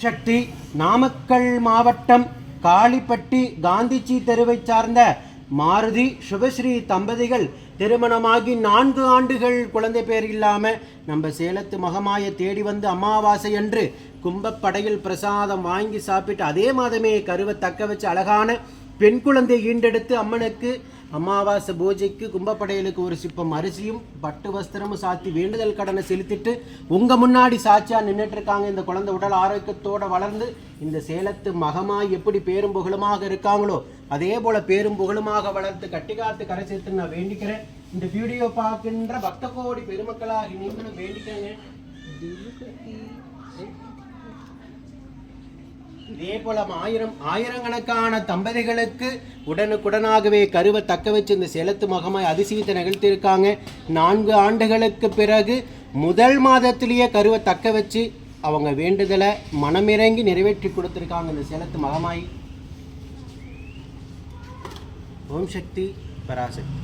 சக்தி நாமக்கல் மாவட்டம் காளிப்பட்டி காந்திஜி தெருவை சார்ந்த மாருதி சுபஸ்ரீ தம்பதிகள் திருமணமாகி நான்கு ஆண்டுகள் குழந்தை பேர் இல்லாமல் நம்ம சேலத்து மகமாய தேடி வந்து அமாவாசை அன்று கும்பப்படையில் பிரசாதம் வாங்கி சாப்பிட்டு அதே மாதமே கருவை தக்க வச்சு அழகான பெண் குழந்தை ஈண்டெடுத்து அம்மனுக்கு அமாவாசை பூஜைக்கு கும்பப்படையலுக்கு ஒரு சிப்பம் அரிசியும் பட்டு வஸ்திரமும் சாத்தி வேண்டுதல் கடனை செலுத்திட்டு உங்க முன்னாடி சாட்சியா நின்றுட்டு இருக்காங்க இந்த குழந்தை உடல் ஆரோக்கியத்தோட வளர்ந்து இந்த சேலத்து மகமாய் எப்படி பேரும் புகழுமாக இருக்காங்களோ அதே போல பேரும் புகழுமாக வளர்த்து கட்டிக்காத்து கரை சேர்த்து நான் வேண்டிக்கிறேன். இந்த வீடியோ பார்க்கின்ற பக்த கோடி பெருமக்களாகி நீங்களும் வேண்டிக்கங்க. இதே போல ஆயிரம் ஆயிரக்கணக்கான தம்பதிகளுக்கு உடனுக்குடனாகவே கருவை தக்க வச்சு இந்த சேலத்து மகமாய் அதிசயத்தை நிகழ்த்தியிருக்காங்க. நான்கு ஆண்டுகளுக்கு பிறகு முதல் மாதத்திலேயே கருவை தக்க வச்சு அவங்க வேண்டுதலை மனமிறங்கி நிறைவேற்றி கொடுத்துருக்காங்க இந்த சேலத்து மகமாய். ஓம் சக்தி பராசக்தி.